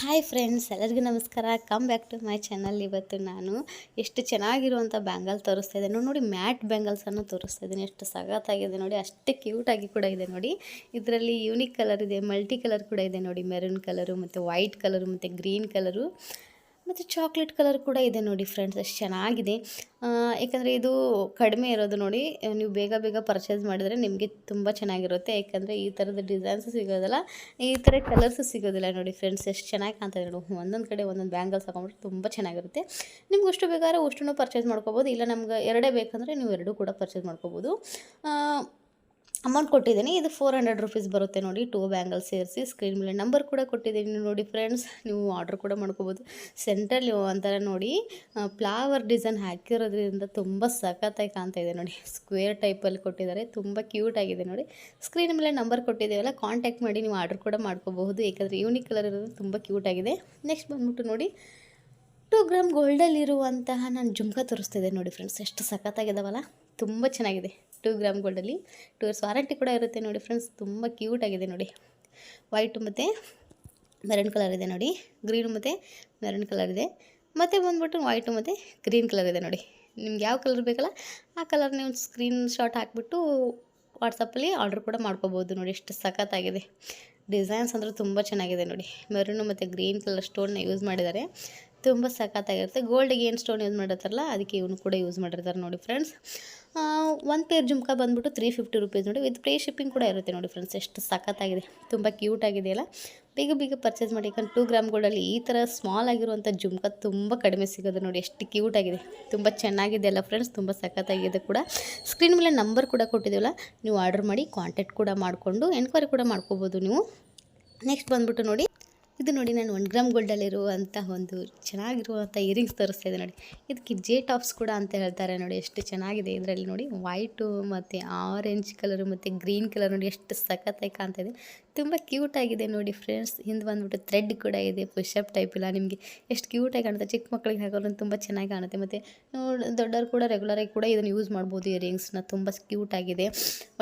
Hi friends ಎಲ್ಲರಿಗೂ ನಮಸ್ಕಾರ. Come back to my channel ಇವತ್ತು ನಾನು ಎಷ್ಟು ಚೆನ್ನಾಗಿರುವಂಥ ಬ್ಯಾಂಗಲ್ ತೋರಿಸ್ತಾ ಇದ್ದೀನಿ. ನೋಡಿ ಮ್ಯಾಟ್ ಬ್ಯಾಂಗಲ್ಸನ್ನು ತೋರಿಸ್ತಾ ಇದ್ದೀನಿ. ಎಷ್ಟು ಸಗತ್ತಾಗಿದೆ ನೋಡಿ, ಅಷ್ಟೇ ಕ್ಯೂಟಾಗಿ ಕೂಡ ಇದೆ ನೋಡಿ. ಇದರಲ್ಲಿ ಯೂನಿಕ್ ಕಲರ್ ಇದೆ ಮಲ್ಟಿ ಕಲರ್ ಕೂಡ ಇದೆ ನೋಡಿ. ಮೆರೂನ್ ಕಲರು ಮತ್ತು ವೈಟ್ ಕಲರು ಮತ್ತು ಗ್ರೀನ್ ಕಲರು ಮತ್ತು ಚಾಕ್ಲೇಟ್ ಕಲರ್ ಕೂಡ ಇದೆ ನೋಡಿ ಫ್ರೆಂಡ್ಸ್ ಎಷ್ಟು ಚೆನ್ನಾಗಿದೆ. ಏಕೆಂದರೆ ಇದು ಕಡಿಮೆ ಇರೋದು ನೋಡಿ, ನೀವು ಬೇಗ ಬೇಗ ಪರ್ಚೇಸ್ ಮಾಡಿದರೆ ನಿಮಗೆ ತುಂಬ ಚೆನ್ನಾಗಿರುತ್ತೆ. ಯಾಕಂದರೆ ಈ ಥರದ ಡಿಸೈನ್ಸ್ ಸಿಗೋದಿಲ್ಲ, ಈ ಥರ ಕಲರ್ಸು ಸಿಗೋದಿಲ್ಲ ನೋಡಿ ಫ್ರೆಂಡ್ಸ್ ಎಷ್ಟು ಚೆನ್ನಾಗಿ ಕಾಣ್ತದೆ ನೋಡಿ. ಒಂದೊಂದು ಕಡೆ ಒಂದೊಂದು ಬ್ಯಾಂಗಲ್ಸ್ ಹಾಕೊಂಡ್ರೆ ತುಂಬ ಚೆನ್ನಾಗಿರುತ್ತೆ. ನಿಮ್ಗೆ ಅಷ್ಟು ಬೇಕಾದ್ರೆ ಅಷ್ಟು ಪರ್ಚೇಸ್ ಮಾಡ್ಕೋಬೋದು, ಇಲ್ಲ ನಮ್ಗೆ ಎರಡೇ ಬೇಕಂದರೆ ನೀವು ಎರಡೂ ಕೂಡ ಪರ್ಚೇಸ್ ಮಾಡ್ಕೋಬೋದು. ಅಮೌಂಟ್ ಕೊಟ್ಟಿದ್ದೀನಿ. ಇದು ಫೋರ್ ಹಂಡ್ರೆಡ್ ರುಪೀಸ್ ಬರುತ್ತೆ ನೋಡಿ. ಟೂ ಬ್ಯಾಂಗಲ್ ಸೇರಿಸಿ ಸ್ಕ್ರೀನ್ ಮೇಲೆ ನಂಬರ್ ಕೂಡ ಕೊಟ್ಟಿದ್ದೀನಿ ನೋಡಿ ಫ್ರೆಂಡ್ಸ್ ನೀವು ಆರ್ಡ್ರ್ ಕೂಡ ಮಾಡ್ಕೋಬೋದು. ಸೆಂಟ್ರಲ್ಲಿ ಒಂಥರ ನೋಡಿ ಫ್ಲವರ್ ಡಿಸೈನ್ ಹಾಕಿರೋದ್ರಿಂದ ತುಂಬ ಸಖತ್ತಾಗಿ ಕಾಣ್ತಾ ಇದೆ ನೋಡಿ. ಸ್ಕ್ವೇರ್ ಟೈಪಲ್ಲಿ ಕೊಟ್ಟಿದ್ದಾರೆ. ತುಂಬ ಕ್ಯೂಟ್ ಆಗಿದೆ ನೋಡಿ. ಸ್ಕ್ರೀನ್ ಮೇಲೆ ನಂಬರ್ ಕೊಟ್ಟಿದ್ದೀವಲ್ಲ ಕಾಂಟ್ಯಾಕ್ಟ್ ಮಾಡಿ ನೀವು ಆರ್ಡ್ರ್ ಕೂಡ ಮಾಡ್ಕೋಬಹುದು. ಏಕೆಂದರೆ ಯೂನಿಕ್ ಕಲರ್ ಇರೋದು ತುಂಬ ಕ್ಯೂಟ್ ಆಗಿದೆ. ನೆಕ್ಸ್ಟ್ ಬಂದ್ಬಿಟ್ಟು ನೋಡಿ ಟೂ ಗ್ರಾಮ್ ಗೋಲ್ಡಲ್ಲಿರುವಂತಹ ನಾನು ಜುಮ್ಕ ತೋರಿಸ್ತಿದ್ದೆ ನೋಡಿ ಫ್ರೆಂಡ್ಸ್ ಎಷ್ಟು ಸಖತ್ತಾಗಿದ್ದಾವಲ್ಲ ತುಂಬ ಚೆನ್ನಾಗಿದೆ. ಟೂ ಗ್ರಾಮ್ ಗೋಲ್ಡಲ್ಲಿ ಟೂ ಇಯರ್ಸ್ ವಾರಂಟಿ ಕೂಡ ಇರುತ್ತೆ ನೋಡಿ ಫ್ರೆಂಡ್ಸ್, ತುಂಬ ಕ್ಯೂಟ್ ಆಗಿದೆ ನೋಡಿ. ವೈಟು ಮತ್ತು ಮೆರೂನ್ ಕಲರ್ ಇದೆ ನೋಡಿ. ಗ್ರೀನು ಮತ್ತು ಮೆರೂನ್ ಕಲರ್ ಇದೆ. ಮತ್ತು ಬಂದ್ಬಿಟ್ಟು ವೈಟು ಮತ್ತು ಗ್ರೀನ್ ಕಲರ್ ಇದೆ ನೋಡಿ. ನಿಮ್ಗೆ ಯಾವ ಕಲರ್ ಬೇಕಲ್ಲ ಆ ಕಲರ್ ನೀವು ಸ್ಕ್ರೀನ್ ಶಾಟ್ ಹಾಕಿಬಿಟ್ಟು ವಾಟ್ಸಪ್ಪಲ್ಲಿ ಆರ್ಡ್ರ್ ಕೂಡ ಮಾಡ್ಕೋಬೋದು ನೋಡಿ. ಎಷ್ಟು ಸಖತ್ತಾಗಿದೆ ಡಿಸೈನ್ಸ್ ಅಂದರೆ ತುಂಬ ಚೆನ್ನಾಗಿದೆ ನೋಡಿ. ಮೆರೂನು ಮತ್ತು ಗ್ರೀನ್ ಕಲರ್ ಸ್ಟೋನ್ನ ಯೂಸ್ ಮಾಡಿದ್ದಾರೆ. ತುಂಬ ಸಖತ್ತಾಗಿರುತ್ತೆ. ಗೋಲ್ಡಿಗೆ ಏನು ಸ್ಟೋನ್ ಯೂಸ್ ಮಾಡಿರ್ತಾರಲ್ಲ, ಅದಕ್ಕೆ ಇವನು ಕೂಡ ಯೂಸ್ ಮಾಡಿರ್ತಾರೆ ನೋಡಿ ಫ್ರೆಂಡ್ಸ್ ಒಂದು ಪೇರ್ ಜುಮ್ಕ ಬಂದ್ಬಿಟ್ಟು ತ್ರೀ ಫಿಫ್ಟಿ ರುಪೀಸ್ ನೋಡಿ ವಿತ್ ಫ್ರೀ ಶಿಪ್ಪಿಂಗ್ ಕೂಡ ಇರುತ್ತೆ ನೋಡಿ ಫ್ರೆಂಡ್ಸ್ ಎಷ್ಟು ಸಖತ್ತಾಗಿದೆ. ತುಂಬ ಕ್ಯೂಟ್ ಆಗಿದೆಯಲ್ಲ ಬೇಗ ಬೇಗ ಪರ್ಚೇಸ್ ಮಾಡಿ, ಯಾಕಂದ್ರೆ ಟೂ ಗ್ರಾಮ್ ಗೋಲ್ಡಲ್ಲಿ ಈ ಥರ ಸ್ಮಾಲ್ ಆಗಿರುವಂಥ ಜುಮ್ಕ ತುಂಬ ಕಡಿಮೆ ಸಿಗೋದು ನೋಡಿ, ಎಷ್ಟು ಕ್ಯೂಟ್ ಆಗಿದೆ. ತುಂಬ ಚೆನ್ನಾಗಿದೆ ಅಲ್ಲ ಫ್ರೆಂಡ್ಸ್ ತುಂಬ ಸಖತ್ತಾಗಿದೆ ಕೂಡ. ಸ್ಕ್ರೀನ್ ಮೇಲೆ ನಂಬರ್ ಕೂಡ ಕೊಟ್ಟಿದ್ದೀವಲ್ಲ, ನೀವು ಆರ್ಡರ್ ಮಾಡಿ ಕಾಂಟ್ಯಾಕ್ಟ್ ಕೂಡ ಮಾಡಿಕೊಂಡು ಎನ್ಕ್ವೈರಿ ಕೂಡ ಮಾಡ್ಕೋಬೋದು ನೀವು. ನೆಕ್ಸ್ಟ್ ಬಂದ್ಬಿಟ್ಟು ನೋಡಿ. ಇದು ನೋಡಿ ನಾನು ಒನ್ ಗ್ರಾಮ್ ಗೋಲ್ಡಲ್ಲಿರುವಂಥ ಒಂದು ಚೆನ್ನಾಗಿರುವಂಥ ಇಯರಿಂಗ್ಸ್ ತೋರಿಸ್ತಾ ಇದೆ ನೋಡಿ. ಇದಕ್ಕೆ ಜೆ ಟಾಪ್ಸ್ ಕೂಡ ಅಂತ ಹೇಳ್ತಾರೆ ನೋಡಿ, ಎಷ್ಟು ಚೆನ್ನಾಗಿದೆ ಇದರಲ್ಲಿ ನೋಡಿ. ವೈಟು ಮತ್ತು ಆರೆಂಜ್ ಕಲರು ಮತ್ತು ಗ್ರೀನ್ ಕಲರ್ ನೋಡಿ, ಎಷ್ಟು ಸಖತ್ತಾಗಿ ಕಾಣ್ತಾ ಇದೆ. ತುಂಬ ಕ್ಯೂಟ್ ಆಗಿದೆ ನೋಡಿ ಫ್ರೆಂಡ್ಸ್ ಹಿಂದೆ ಬಂದ್ಬಿಟ್ಟು ಥ್ರೆಡ್ ಕೂಡ ಇದೆ ಪುಷಪ್ ಟೈಪ್ ಇಲ್ಲ ನಿಮಗೆ ಎಷ್ಟು ಕ್ಯೂಟಾಗಿ ಕಾಣುತ್ತೆ. ಚಿಕ್ಕ ಮಕ್ಕಳಿಗೆ ಹಾಕೋದ್ರೆ ತುಂಬ ಚೆನ್ನಾಗಿ ಕಾಣುತ್ತೆ. ಮತ್ತು ದೊಡ್ಡವರು ಕೂಡ ರೆಗ್ಯುಲರಾಗಿ ಕೂಡ ಇದನ್ನು ಯೂಸ್ ಮಾಡ್ಬೋದು ಇಯರಿಂಗ್ಸ್ನ ತುಂಬ ಕ್ಯೂಟ್ ಆಗಿದೆ.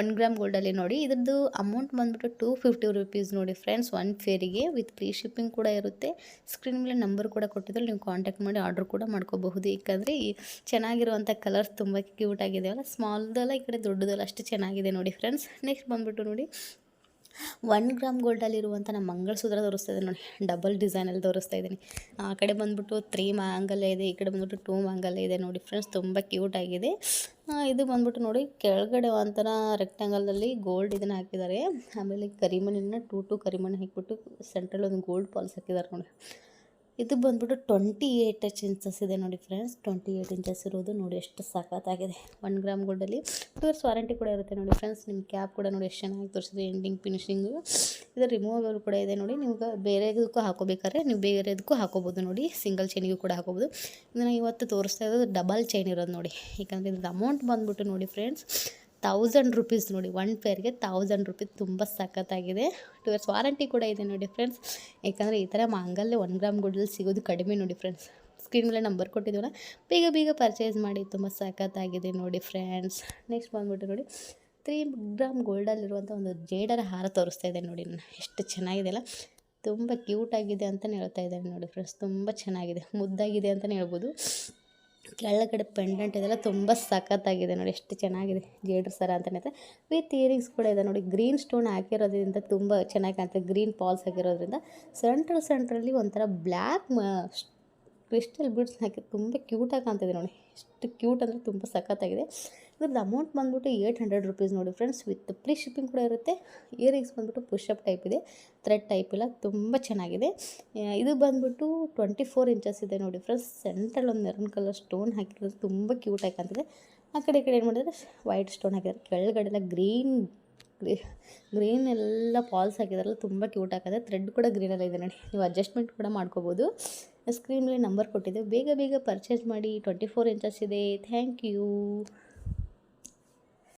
ಒನ್ ಗ್ರಾಮ್ ಗೋಲ್ಡಲ್ಲಿ ನೋಡಿ. ಇದ್ರದ್ದು ಅಮೌಂಟ್ ಬಂದ್ಬಿಟ್ಟು ಟೂ ಫಿಫ್ಟಿ ರುಪೀಸ್ ನೋಡಿ ಫ್ರೆಂಡ್ಸ್ ಒನ್ ಫೇರಿಗೆ ವಿತ್ ಫ್ರೀ ಶಿಪ್ಪಿಂಗ್ ಕೂಡ ಇರುತ್ತೆ. ಸ್ಕ್ರೀನ್ ಮೇಲೆ ನಂಬರ್ ಕೂಡ ಕೊಟ್ಟಿದ್ರೆ. ನೀವು ಕಾಂಟ್ಯಾಕ್ಟ್ ಮಾಡಿ ಆರ್ಡ್ರ್ ಕೂಡ ಮಾಡ್ಕೋಬಹುದು. ಏಕೆಂದರೆ ಈ ಚೆನ್ನಾಗಿರುವಂಥ ಕಲರ್ಸ್ ತುಂಬ ಕ್ಯೂಟ್ ಆಗಿದೆಯಲ್ಲ ಸ್ಮಾಲ್ದಲ್ಲ ಈ ಕಡೆ ದೊಡ್ಡದಲ್ಲ ಅಷ್ಟು ಚೆನ್ನಾಗಿದೆ ನೋಡಿ ಫ್ರೆಂಡ್ಸ್ ನೆಕ್ಸ್ಟ್ ಬಂದುಬಿಟ್ಟು ನೋಡಿ. ಒನ್ ಗ್ರಾಮ್ ಗೋಲ್ಡಲ್ಲಿರುವಂಥ ನಮ್ಮ ಮಂಗಳಸೂತ್ರ ತೋರಿಸ್ತಾ ಇದ್ದೀನಿ ನೋಡಿ. ಡಬಲ್ ಡಿಸೈನಲ್ಲಿ ತೋರಿಸ್ತಾ ಇದ್ದೀನಿ. ಆ ಕಡೆ ಬಂದ್ಬಿಟ್ಟು ತ್ರೀ ಮಾಂಗಲ್ಯ ಇದೆ, ಈ ಕಡೆ ಬಂದ್ಬಿಟ್ಟು ಟೂ ಮಾಂಗಲ್ಯ ಇದೆ ನೋಡಿ ಫ್ರೆಂಡ್ಸ್ ತುಂಬ ಕ್ಯೂಟ್ ಆಗಿದೆ. ಇದು ಬಂದ್ಬಿಟ್ಟು ನೋಡಿ, ಕೆಳಗಡೆ ಒಂಥರ ರೆಕ್ಟ್ಯಾಂಗಲಲ್ಲಿ ಗೋಲ್ಡ್ ಇದನ್ನು ಹಾಕಿದ್ದಾರೆ. ಆಮೇಲೆ ಕರಿಮಣ್ಣಿನ ಟೂ ಟು ಕರಿಮಣ್ಣು ಹಾಕಿಬಿಟ್ಟು ಸೆಂಟ್ರಲ್ಲಿ ಒಂದು ಗೋಲ್ಡ್ ಪಾಲ್ಸ್ ಹಾಕಿದ್ದಾರೆ ನೋಡಿ. ಇದು ಬಂದ್ಬಿಟ್ಟು ಟ್ವೆಂಟಿ ಏಯ್ಟ್ ಇಂಚಸ್ ಇದೆ ನೋಡಿ ಫ್ರೆಂಡ್ಸ್ ಟ್ವೆಂಟಿ ಏಯ್ಟ್ ಇಂಚಸ್ ಇರೋದು ನೋಡಿ ಎಷ್ಟು ಸಖತ್ತಾಗಿದೆ. ಒನ್ ಗ್ರಾಮ್ ಗೋಲ್ಡಲ್ಲಿ ಟೂ ಇಯರ್ಸ್ ವಾರಂಟಿ ಕೂಡ ಇರುತ್ತೆ ನೋಡಿ ಫ್ರೆಂಡ್ಸ್ ನಿಮ್ಮ ಕ್ಯಾಪ್ ಕೂಡ ನೋಡಿ ಎಷ್ಟು ಚೆನ್ನಾಗಿ ತೋರಿಸಿದೆ ಎಂಡಿಂಗ್ ಫಿನಿಶಿಂಗು ಇದು ರಿಮೂವಲ್ ಕೂಡ ಇದೆ ನೋಡಿ. ನಿಮ್ಗೆ ಬೇರೆದಕ್ಕೂ ಹಾಕೋಬೇಕಾದ್ರೆ ನೀವು ಬೇರೆದಕ್ಕೂ ಹಾಕೋಬೋದು ನೋಡಿ. ಸಿಂಗಲ್ ಚೈನಿಗೂ ಕೂಡ ಹಾಕೋಬೋದು. ಇದನ್ನು ಇವತ್ತು ತೋರಿಸ್ತಾ ಇರೋದು ಡಬಲ್ ಚೈನ್ ಇರೋದು ನೋಡಿ. ಯಾಕಂದರೆ ಇದು ಅಮೌಂಟ್ ಬಂದ್ಬಿಟ್ಟು ನೋಡಿ ಫ್ರೆಂಡ್ಸ್ ತೌಸಂಡ್ ರುಪೀಸ್ ನೋಡಿ ಒನ್ ಪೇರ್ಗೆ ತೌಸಂಡ್ ರುಪೀಸ್ ತುಂಬ ಸಖತ್ತಾಗಿದೆ. ಟು ಇಯರ್ಸ್ ವಾರಂಟಿ ಕೂಡ ಇದೆ ನೋಡಿ ಫ್ರೆಂಡ್ಸ್ ಯಾಕಂದರೆ ಈ ಥರ ಮಾಂಗಲ್ಯ ಒನ್ ಗ್ರಾಮ್ ಗೋಲ್ಡಲ್ಲಿ ಸಿಗೋದು ಕಡಿಮೆ ನೋಡಿ ಫ್ರೆಂಡ್ಸ್ ಸ್ಕ್ರೀನ್ ಮೇಲೆ ನಂಬರ್ ಕೊಟ್ಟಿದ್ದೀವಲ್ಲ ಬೇಗ ಬೇಗ ಪರ್ಚೇಸ್ ಮಾಡಿ, ತುಂಬ ಸಖತ್ತಾಗಿದೆ ನೋಡಿ ಫ್ರೆಂಡ್ಸ್ ನೆಕ್ಸ್ಟ್ ಬಂದ್ಬಿಟ್ಟು ನೋಡಿ ತ್ರೀ ಗ್ರಾಮ್ ಗೋಲ್ಡಲ್ಲಿರುವಂಥ ಒಂದು ಜೇಡರ ಹಾರ ತೋರಿಸ್ತಾ ಇದೆ ನೋಡಿ ನಾನು ಎಷ್ಟು ಚೆನ್ನಾಗಿದೆ ಅಲ್ಲ. ತುಂಬ ಕ್ಯೂಟಾಗಿದೆ ಅಂತಲೇ ಹೇಳ್ತಾ ಇದ್ದಾರೆ ನೋಡಿ ಫ್ರೆಂಡ್ಸ್ ತುಂಬ ಚೆನ್ನಾಗಿದೆ, ಮುದ್ದಾಗಿದೆ ಅಂತಲೇ ಹೇಳ್ಬೋದು. ಕೆಳಗಡೆ ಪೆಂಡೆಂಟ್ ಇದೆಲ್ಲ ತುಂಬ ಸಖತ್ತಾಗಿದೆ ನೋಡಿ, ಎಷ್ಟು ಚೆನ್ನಾಗಿದೆ ಜೇಡ್ರ ಸರ ಅಂತಲೇ ವಿತ್ ಇಯರಿಂಗ್ಸ್ ಕೂಡ ಇದೆ ನೋಡಿ ಗ್ರೀನ್ ಸ್ಟೋನ್ ಹಾಕಿರೋದ್ರಿಂದ ತುಂಬ ಚೆನ್ನಾಗಿ ಕಾಣ್ತದೆ ಗ್ರೀನ್ ಪಾಲ್ಸ್ ಹಾಕಿರೋದ್ರಿಂದ. ಸೆಂಟ್ರಲ್ ಸೆಂಟ್ರಲ್ಲಿ ಒಂಥರ ಬ್ಲ್ಯಾಕ್ ಕ್ರಿಸ್ಟಲ್ ಬಿಡ್ಸ್ ಹಾಕಿ ತುಂಬ ಕ್ಯೂಟಾಗಿ ಕಾಣ್ತಿದೆ ನೋಡಿ, ಎಷ್ಟು ಕ್ಯೂಟ್ ಅಂದರೆ ತುಂಬ ಸಖತ್ತಾಗಿದೆ. ಇದ್ರದ್ದು ಅಮೌಂಟ್ ಬಂದ್ಬಿಟ್ಟು ಏಯ್ಟ್ ಹಂಡ್ರೆಡ್ ರುಪೀಸ್ ನೋಡಿ ಫ್ರೆಂಡ್ಸ್ ವಿತ್ ಫ್ರೀ ಶಿಪ್ಪಿಂಗ್ ಕೂಡ ಇರುತ್ತೆ. ಇಯರಿಂಗ್ಸ್ ಬಂದ್ಬಿಟ್ಟು ಪುಷಪ್ ಟೈಪ್ ಇದೆ. ಥ್ರೆಡ್ ಟೈಪ್ ಇಲ್ಲ ತುಂಬ ಚೆನ್ನಾಗಿದೆ. ಇದು ಬಂದ್ಬಿಟ್ಟು ಟ್ವೆಂಟಿ ಫೋರ್ ಇಂಚಸ್ ಇದೆ ನೋಡಿ ಫ್ರೆಂಡ್ಸ್ ಸೆಂಟ್ರಲ್ಲಿ ಒಂದು ಮೆರೂನ್ ಕಲರ್ ಸ್ಟೋನ್ ಹಾಕಿರೋದು ತುಂಬ ಕ್ಯೂಟಾಗಿ ಕಾಣ್ತಿದೆ. ಆ ಕಡೆ ಈ ಕಡೆ ಏನು ಮಾಡಿದ್ರೆ ವೈಟ್ ಸ್ಟೋನ್ ಹಾಕಿದ್ದಾರೆ. ಕೆಳಗಡೆ ಎಲ್ಲ ಗ್ರೀನ್ ಗ್ರೀನ್ ಎಲ್ಲ ಫಾಲ್ಸ್ ಹಾಕಿದಾರಲ್ಲ ತುಂಬ ಕ್ಯೂಟ್ ಆಗಿದೆ ಥ್ರೆಡ್ ಕೂಡ ಗ್ರೀನಲ್ಲ ಇದೆ ನೋಡಿ. ನೀವು ಅಡ್ಜಸ್ಟ್ಮೆಂಟ್ ಕೂಡ ಮಾಡ್ಕೋಬೋದು. ಸ್ಕ್ರೀನ್ ಮೇಲೆ ನಂಬರ್ ಕೊಟ್ಟಿದೆ. ಬೇಗ ಬೇಗ ಪರ್ಚೇಸ್ ಮಾಡಿ. ಟ್ವೆಂಟಿ ಫೋರ್ ಇಂಚಸ್ ಇದೆ. Thank you